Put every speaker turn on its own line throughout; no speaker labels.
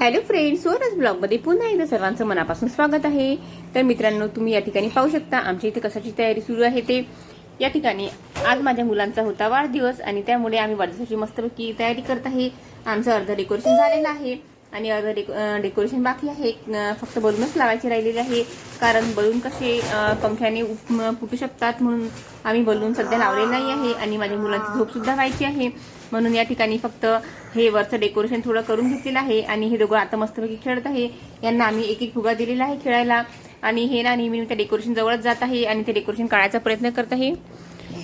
Hello friends source ब्लॉगमध्ये पुन्हा एकदा सर्वांचं मनापासून स्वागत आहे. तर मित्रांनो तुम्ही या ठिकाणी पाहू शकता आमच्या इथे कशाची तयारी सुरू आहे ते. या ठिकाणी आज माझ्या मुलांचा होता वाढदिवस आणि त्यामुळे आम्ही वाढदिवसाची मस्तपैकी तयारी करत आहे. आमचं अर्ध डेकोरेशन झालेलं आहे. आणि अर्ध डेको डेकोरेशन बाकी आहे. फक्त बलूनच लावायचे राहिलेले आहे. कारण बलून कसे पंख्याने उप- फुटू शकतात म्हणून आम्ही बलून सध्या लावले नाही आहे. आणि माझ्या मुलांची झोप सुद्धा व्हायची आहे. म्हणून या ठिकाणी फक्त हे वरचं डेकोरेशन थोडं करून घेतलेलं आहे. आणि हे दोघं आता मस्तपैकी खेळत आहे. यांना आम्ही एक एक फुगा दिलेला आहे खेळायला. आणि हे ना नेहमी त्या डेकोरेशन जवळच जात आहे. आणि ते डेकोरेशन काढायचा प्रयत्न करत आहे.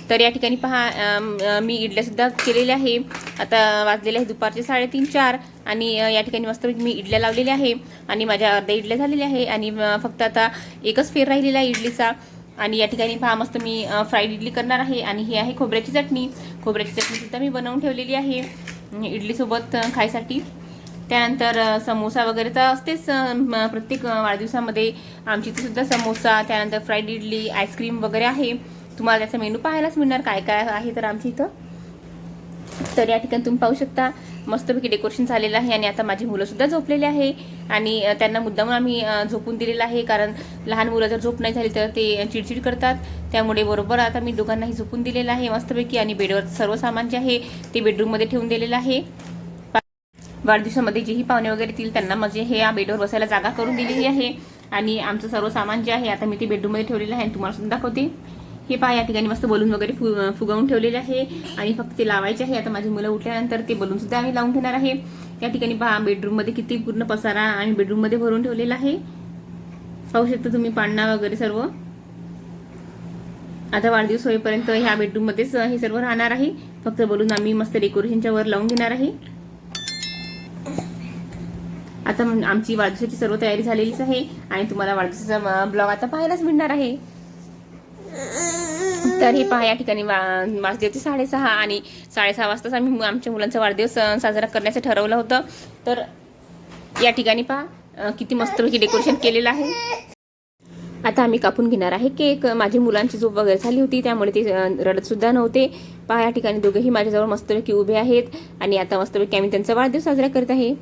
तर या ठिकाणी पहा मी इडल्यासुद्धा केलेल्या आहे. आता वाजलेले आहे दुपारचे साडेतीन चार आणि या ठिकाणी मस्त मी इडल्या लावलेल्या आहे आणि माझ्या अर्ध्या इडल्या झालेल्या आहे आणि फक्त आता एकच फेर राहिलेला आहे इडलीचा. आणि या ठिकाणी पहा मस्त मी फ्राईड इडली करणार आहे आणि ही आहे खोबऱ्याची चटणी. खोबऱ्याची चटणीसुद्धा मी बनवून ठेवलेली आहे इडलीसोबत खायसाठी. त्यानंतर समोसा वगैरे तर असतेच म, प्रत्येक वाढदिवसामध्ये आमची इथे सुद्धा समोसा त्यानंतर फ्राईड इडली आईस्क्रीम वगैरे आहे. तुम्हाला त्याचा मेनू पाहायलाच मिळणार काय काय आहे तर आमच्या इथं. तर या ठिकाणी तुम्ही पाहू शकता मस्तपैकी डेकोरेशन झालेलं आहे आणि आता माझी मुलंसुद्धा झोपलेली आहे. आणि त्यांना मुद्दामून आम्ही झोपून दिलेलं आहे कारण लहान मुलं जर झोप नाही झाली तर ते चिडचिड करतात. त्यामुळे बरोबर आता मी दोघांनाही झोपून दिलेलं आहे मस्तपैकी आणि बेडवर सर्व सामान जे आहे ते बेडरूममध्ये ठेवून दिलेलं आहे. वाढदिवसामध्ये जेही पाहुणे वगैरे येतील त्यांना म्हणजे हे या बेडवर बसायला जागा करून दिलेली आहे. आणि आमचं सर्व सामान जे आहे आता मी ते बेडरूममध्ये ठेवलेलं आहे आणि तुम्हाला सुद्धा दाखवते. हे पहा या ठिकाणी मस्त बलून वगैरे फु फुगवून ठेवलेले आहे आणि फक्त ते लावायचे आहे. आता माझी मुलं उठल्यानंतर ते बलून सुद्धा आम्ही लावून घेणार आहे. या ठिकाणी पहा बेडरूममध्ये किती पूर्ण पसारा आणि बेडरूममध्ये भरून ठेवलेला आहे. पाहू शकता तुम्ही पाळणा वगैरे सर्व. आता वाढदिवस होईपर्यंत ह्या बेडरूममध्येच हे सर्व राहणार आहे. फक्त बलून आम्ही मस्त डेकोरेशनच्या वर लावून घेणार आहे. आता आमची वाढदिवसाची सर्व तयारी झालेलीच आहे आणि तुम्हाला वाढदिवसाचा ब्लॉग आता पाहायलाच मिळणार आहे. तर हे पहा या ठिकाणी वा- वाजले साडेसहा आणि साडेसहा वाजताच आम्ही आमच्या मुलांचा वाढदिवस साजरा करण्याचं ठरवलं होतं. तर या ठिकाणी पहा किती मस्तपैकी डेकोरेशन केलेलं आहे. आता आम्ही कापून घेणार आहे केक. माझ्या मुलांची झोप वगैरे झाली होती त्यामुळे ते रडतसुद्धा नव्हते. पहा या ठिकाणी दोघेही माझ्याजवळ मस्तपैकी उभे आहेत आणि आता मस्तपैकी आम्ही त्यांचा वाढदिवस साजरा करत आहे.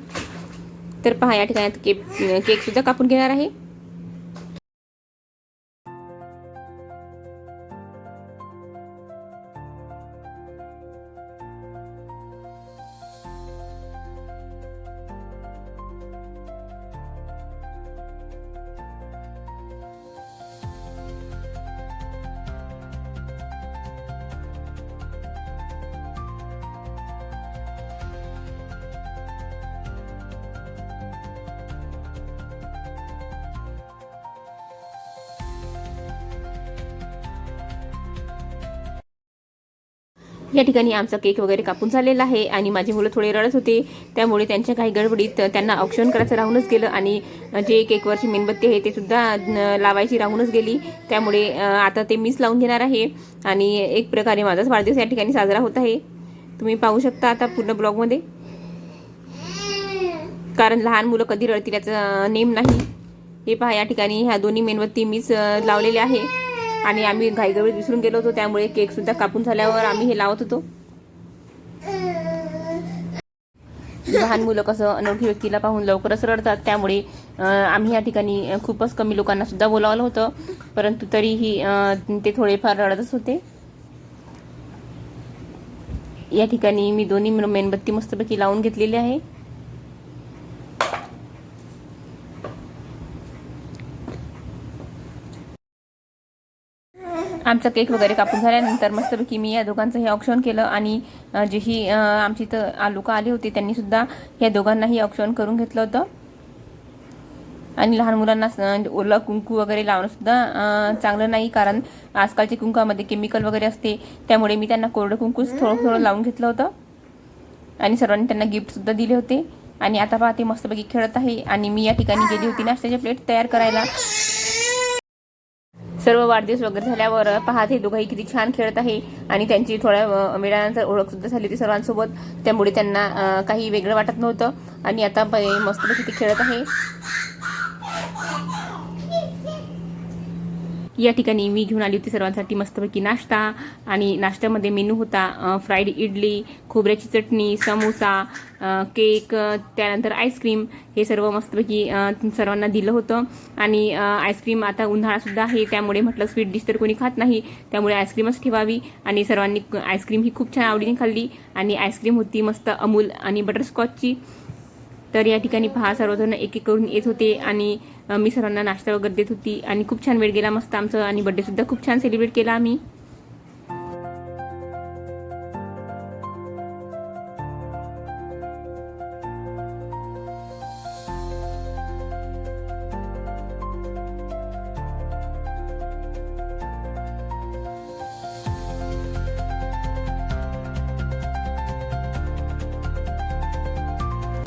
तर पहा या ठिकाणी आता केक केकसुद्धा कापून घेणार आहे. या ठिकाणी आमचा केक वगैरे कापून झालेला आहे आणि माझी मुलं थोडे रडत होते. त्यामुळे त्यांच्या काही गडबडीत त्यांना औक्षण करायचं राहूनच गेलं आणि जे केकवरची मेणबत्ती आहे ते सुद्धा लावायची राहूनच गेली. त्यामुळे आता ते मीच लावून घेणार आहे आणि एक प्रकारे माझाच वाढदिवस या ठिकाणी साजरा होत आहे. तुम्ही पाहू शकता आता पूर्ण ब्लॉगमध्ये. कारण लहान मुलं कधी रडतील याचा नेम नाही. हे पहा या ठिकाणी ह्या दोन्ही मेणबत्ती मीच लावलेल्या आहे. आणि आम्ही घाईगडबडीत विसरून गेलो होतो. त्यामुळे केक सुद्धा कापून झाल्यावर आम्ही हे लावत होतो. लहान मुलं कसं अनोळखी व्यक्तीला पाहून लवकरच रडतात. त्यामुळे आम्ही या ठिकाणी खूपच कमी लोकांना सुद्धा बोलावलं होतं. परंतु तरीही ते थोडेफार रडतच होते. या ठिकाणी मी दोन्ही मेणबत्ती मस्तपैकी लावून घेतलेली आहे. आमचा केक वगैरे कापून झाल्यानंतर मस्तपैकी मी या दोघांचं हे ऑप्शन केलं आणि जे ही आमची इथं आलुका आले होते त्यांनी सुद्धा या दोघांनाही ऑप्शन करून घेतलं होतं. आणि लहान मुलांना ओला कुंकू वगैरे लावणं सुद्धा चांगलं नाही कारण आजकालच्या कुंकामध्ये केमिकल वगैरे असते त्यामुळे मी त्यांना कोरडं कुंकूच थोडं थोडं लावून घेतलं होतं. आणि सर्वांनी त्यांना गिफ्ट सुद्धा दिले होते. आणि आता पहा ते मस्तपैकी खेळत आहे आणि मी या ठिकाणी गेली होती नाश्त्याचे प्लेट तयार करायला. सर्व वाढदिवस वगैरे झाल्यावर पहा ते दोघंही किती छान खेळत आहे आणि त्यांची थोड्या वेळानंतर ओळख सुद्धा झाली होती सर्वांसोबत. त्यामुळे त्यांना काही वेगळं वाटत नव्हतं. आणि आता मस्त मस्तपैकी ते खेळत आहे. या ठिकाणी मी घेऊन आली होती सर्वांसाठी मस्तपैकी नाश्ता. आणि नाश्त्यामध्ये मेनू होता फ्राईड इडली खोबऱ्याची चटणी समोसा केक त्यानंतर आईस्क्रीम. हे सर्व मस्तपैकी सर्वांना दिलं होतं. आणि आईस्क्रीम आता उन्हाळासुद्धा आहे त्यामुळे म्हटलं स्वीट डिश तर कोणी खात नाही. त्यामुळे आईस्क्रीमच ठेवावी. आणि सर्वांनी आईस्क्रीम ही खूप छान आवडीने खाल्ली. आणि आईस्क्रीम होती मस्त अमूल आणि बटरस्कॉचची. तर या ठिकाणी पहा सर्वजण एक एक करून येत होते आणि मी सर्वांना नाश्ता वगैरे देत होती आणि खूप छान वेळ गेला मस्त आमचं आणि बड्डेसुद्धा खूप छान सेलिब्रेट केला आम्ही.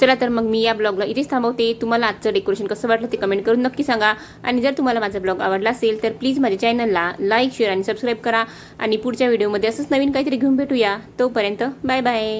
चला तर मग मी या ब्लॉगला इथेच थांबवते. तुम्हाला आजचं डेकोरेशन कसं वाटलं ते कमेंट करून नक्की सांगा. आणि जर तुम्हाला माझा ब्लॉग आवडला असेल तर प्लीज माझ्या चॅनलला लाईक शेअर आणि सबस्क्राईब करा. आणि पुढच्या व्हिडिओमध्ये असंच नवीन काहीतरी घेऊन भेटूया. तोपर्यंत बाय बाय